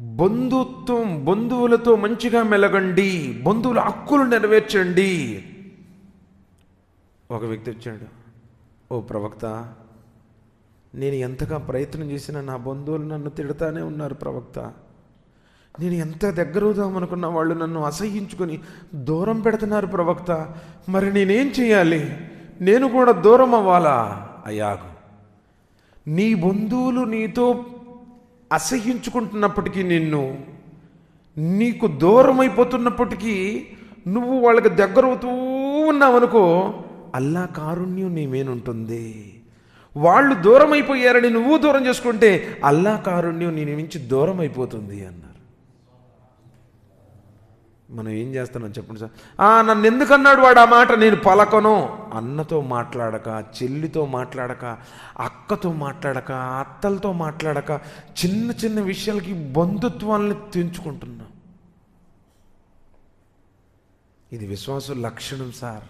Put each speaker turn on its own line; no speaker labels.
బంధుత్వం బంధువులతో మంచిగా మెలగండి బంధువుల హక్కులు నెరవేర్చండి. ఒక వ్యక్తి వచ్చాడు. ఓ ప్రవక్త నేను ఎంతగా ప్రయత్నం చేసినా నా బంధువులు నన్ను తిడతానే ఉన్నారు ప్రవక్త. నేను ఎంత దగ్గరవుదాం అనుకున్న వాళ్ళు నన్ను అసహ్యించుకొని దూరం పెడుతున్నారు ప్రవక్త. మరి నేనేం చేయాలి? నేను కూడా దూరం అవ్వాలా? అయ్యాగు. నీ బంధువులు నీతో అసహ్యించుకుంటున్నప్పటికీ నిన్ను నీకు దూరం అయిపోతున్నప్పటికీ నువ్వు వాళ్ళకి దగ్గరవుతూ ఉన్నావనుకో అల్లా కారుణ్యం నీమేనుంటుంది వాళ్ళు దూరం అయిపోయారని నువ్వు దూరం చేసుకుంటే అల్లా కారుణ్యం నేను నుంచి దూరం అయిపోతుంది అన్న. మనం ఏం చేస్తున్నాం చెప్పండి సార్? నన్ను ఎందుకన్నాడు వాడు ఆ మాట? నేను పలకను. అన్నతో మాట్లాడక చెల్లితో మాట్లాడక అక్కతో మాట్లాడక అత్తలతో మాట్లాడక చిన్న చిన్న విషయాలకి బంధుత్వాలను తెంచుకుంటున్నాం. ఇది విశ్వాసం లక్షణం సార్.